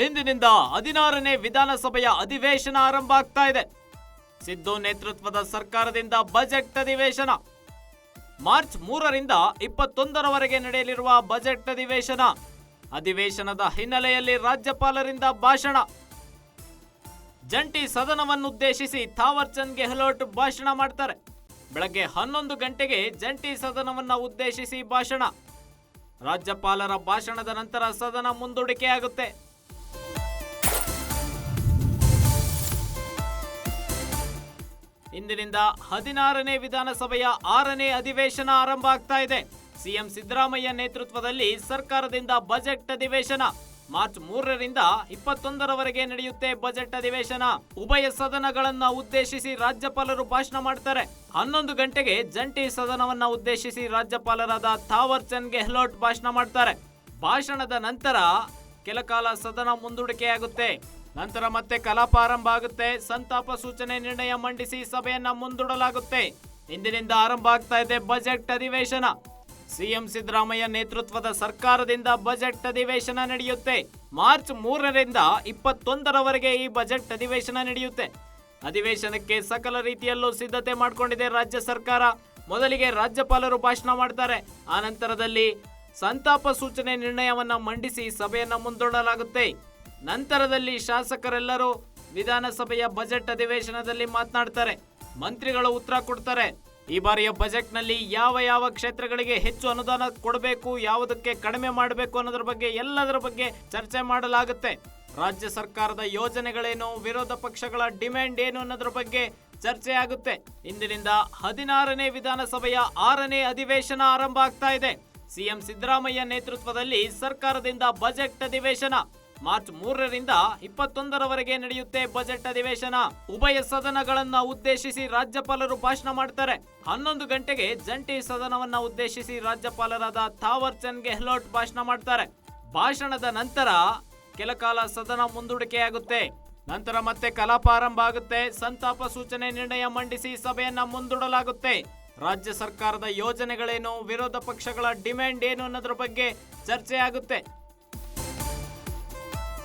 ಇಂದಿನಿಂದ ಹದಿನಾರನೇ ವಿಧಾನಸಭೆಯ ಅಧಿವೇಶನ ಆರಂಭ ಆಗ್ತಾ ಇದೆ. ಸಿದ್ದು ನೇತೃತ್ವದ ಸರ್ಕಾರದಿಂದ ಬಜೆಟ್ ಅಧಿವೇಶನ. ಮಾರ್ಚ್ ಮೂರರಿಂದ ಇಪ್ಪತ್ತೊಂದರವರೆಗೆ ನಡೆಯಲಿರುವ ಬಜೆಟ್ ಅಧಿವೇಶನ. ಅಧಿವೇಶನದ ಹಿನ್ನೆಲೆಯಲ್ಲಿ ರಾಜ್ಯಪಾಲರಿಂದ ಭಾಷಣ. ಜಂಟಿ ಸದನವನ್ನುದ್ದೇಶಿಸಿ ಥಾವರ್ ಚಂದ್ ಗೆಹ್ಲೋಟ್ ಭಾಷಣ ಮಾಡ್ತಾರೆ. ಬೆಳಗ್ಗೆ ಹನ್ನೊಂದು ಗಂಟೆಗೆ ಜಂಟಿ ಸದನವನ್ನು ಉದ್ದೇಶಿಸಿ ಭಾಷಣ. ರಾಜ್ಯಪಾಲರ ಭಾಷಣದ ನಂತರ ಸದನ ಮುಂದೂಡಿಕೆಯಾಗುತ್ತೆ. ಇಂದಿನಿಂದ ಹದಿನಾರನೇ ವಿಧಾನಸಭೆಯ ಆರನೇ ಅಧಿವೇಶನ ಆರಂಭ ಆಗ್ತಾ ಇದೆ. ಸಿಎಂ ಸಿದ್ದರಾಮಯ್ಯ ನೇತೃತ್ವದಲ್ಲಿ ಸರ್ಕಾರದಿಂದ ಬಜೆಟ್ ಅಧಿವೇಶನ. ಮಾರ್ಚ್ ಮೂರರಿಂದ ಇಪ್ಪತ್ತೊಂದರವರೆಗೆ ನಡೆಯುತ್ತೆ ಬಜೆಟ್ ಅಧಿವೇಶನ. ಉಭಯ ಸದನಗಳನ್ನ ಉದ್ದೇಶಿಸಿ ರಾಜ್ಯಪಾಲರು ಭಾಷಣ ಮಾಡ್ತಾರೆ. ಹನ್ನೊಂದು ಗಂಟೆಗೆ ಜಂಟಿ ಸದನವನ್ನ ಉದ್ದೇಶಿಸಿ ರಾಜ್ಯಪಾಲರಾದ ಥಾವರ್ ಚಂದ್ ಗೆಹ್ಲೋಟ್ ಭಾಷಣ ಮಾಡ್ತಾರೆ. ಭಾಷಣದ ನಂತರ ಕೆಲ ಕಾಲ ಸದನ ಮುಂದೂಡಿಕೆಯಾಗುತ್ತೆ. ನಂತರ ಮತ್ತೆ ಕಲಾಪ ಆರಂಭ ಆಗುತ್ತೆ. ಸಂತಾಪ ಸೂಚನೆ ನಿರ್ಣಯ ಮಂಡಿಸಿ ಸಭೆಯನ್ನ ಮುಂದೂಡಲಾಗುತ್ತೆ. ಇಂದಿನಿಂದ ಆರಂಭ ಆಗ್ತಾ ಇದೆ ಬಜೆಟ್ ಅಧಿವೇಶನ. ಸಿಎಂ ಸಿದ್ದರಾಮಯ್ಯ ನೇತೃತ್ವದ ಸರ್ಕಾರದಿಂದ ಬಜೆಟ್ ಅಧಿವೇಶನ ನಡೆಯುತ್ತೆ. ಮಾರ್ಚ್ ಮೂರರಿಂದ ಇಪ್ಪತ್ತೊಂದರವರೆಗೆ ಈ ಬಜೆಟ್ ಅಧಿವೇಶನ ನಡೆಯುತ್ತೆ. ಅಧಿವೇಶನಕ್ಕೆ ಸಕಲ ರೀತಿಯಲ್ಲೂ ಸಿದ್ಧತೆ ಮಾಡಿಕೊಂಡಿದೆ ರಾಜ್ಯ ಸರ್ಕಾರ. ಮೊದಲಿಗೆ ರಾಜ್ಯಪಾಲರು ಭಾಷಣ ಮಾಡ್ತಾರೆ. ಆ ನಂತರದಲ್ಲಿ ಸಂತಾಪ ಸೂಚನೆ ನಿರ್ಣಯವನ್ನ ಮಂಡಿಸಿ ಸಭೆಯನ್ನ ಮುಂದೂಡಲಾಗುತ್ತೆ. ನಂತರದಲ್ಲಿ ಶಾಸಕರೆಲ್ಲರೂ ವಿಧಾನಸಭೆಯ ಬಜೆಟ್ ಅಧಿವೇಶನದಲ್ಲಿ ಮಾತನಾಡ್ತಾರೆ. ಮಂತ್ರಿಗಳು ಉತ್ತರ ಕೊಡ್ತಾರೆ. ಈ ಬಾರಿಯ ಬಜೆಟ್ನಲ್ಲಿ ಯಾವ ಯಾವ ಕ್ಷೇತ್ರಗಳಿಗೆ ಹೆಚ್ಚು ಅನುದಾನ ಕೊಡಬೇಕು, ಯಾವುದಕ್ಕೆ ಕಡಿಮೆ ಮಾಡಬೇಕು ಅನ್ನೋದ್ರ ಬಗ್ಗೆ ಎಲ್ಲದರ ಬಗ್ಗೆ ಚರ್ಚೆ ಮಾಡಲಾಗುತ್ತೆ. ರಾಜ್ಯ ಸರ್ಕಾರದ ಯೋಜನೆಗಳೇನು, ವಿರೋಧ ಪಕ್ಷಗಳ ಡಿಮ್ಯಾಂಡ್ ಏನು ಅನ್ನೋದ್ರ ಬಗ್ಗೆ ಚರ್ಚೆ ಆಗುತ್ತೆ. ಇಂದಿನಿಂದ ಹದಿನಾರನೇ ವಿಧಾನಸಭೆಯ ಆರನೇ ಅಧಿವೇಶನ ಆರಂಭ ಆಗ್ತಾ ಇದೆ. ಸಿಎಂ ಸಿದ್ದರಾಮಯ್ಯ ನೇತೃತ್ವದಲ್ಲಿ ಸರ್ಕಾರದಿಂದ ಬಜೆಟ್ ಅಧಿವೇಶನ. ಮಾರ್ಚ್ ಮೂರರಿಂದ ಇಪ್ಪತ್ತೊಂದರವರೆಗೆ ನಡೆಯುತ್ತೆ ಬಜೆಟ್ ಅಧಿವೇಶನ. ಉಭಯ ಸದನಗಳನ್ನ ಉದ್ದೇಶಿಸಿ ರಾಜ್ಯಪಾಲರು ಭಾಷಣ ಮಾಡ್ತಾರೆ. ಹನ್ನೊಂದು ಗಂಟೆಗೆ ಜಂಟಿ ಸದನವನ್ನ ಉದ್ದೇಶಿಸಿ ರಾಜ್ಯಪಾಲರಾದ ಥಾವರ್ ಚಂದ್ ಗೆಹ್ಲೋಟ್ ಭಾಷಣ ಮಾಡ್ತಾರೆ. ಭಾಷಣದ ನಂತರ ಕೆಲ ಕಾಲ ಸದನ ಮುಂದೂಡಿಕೆಯಾಗುತ್ತೆ. ನಂತರ ಮತ್ತೆ ಕಲಾಪ ಆರಂಭ ಆಗುತ್ತೆ. ಸಂತಾಪ ಸೂಚನೆ ನಿರ್ಣಯ ಮಂಡಿಸಿ ಸಭೆಯನ್ನ ಮುಂದೂಡಲಾಗುತ್ತೆ. ರಾಜ್ಯ ಸರ್ಕಾರದ ಯೋಜನೆಗಳೇನು, ವಿರೋಧ ಪಕ್ಷಗಳ ಡಿಮ್ಯಾಂಡ್ ಏನು ಅನ್ನೋದ್ರ ಬಗ್ಗೆ ಚರ್ಚೆ ಆಗುತ್ತೆ.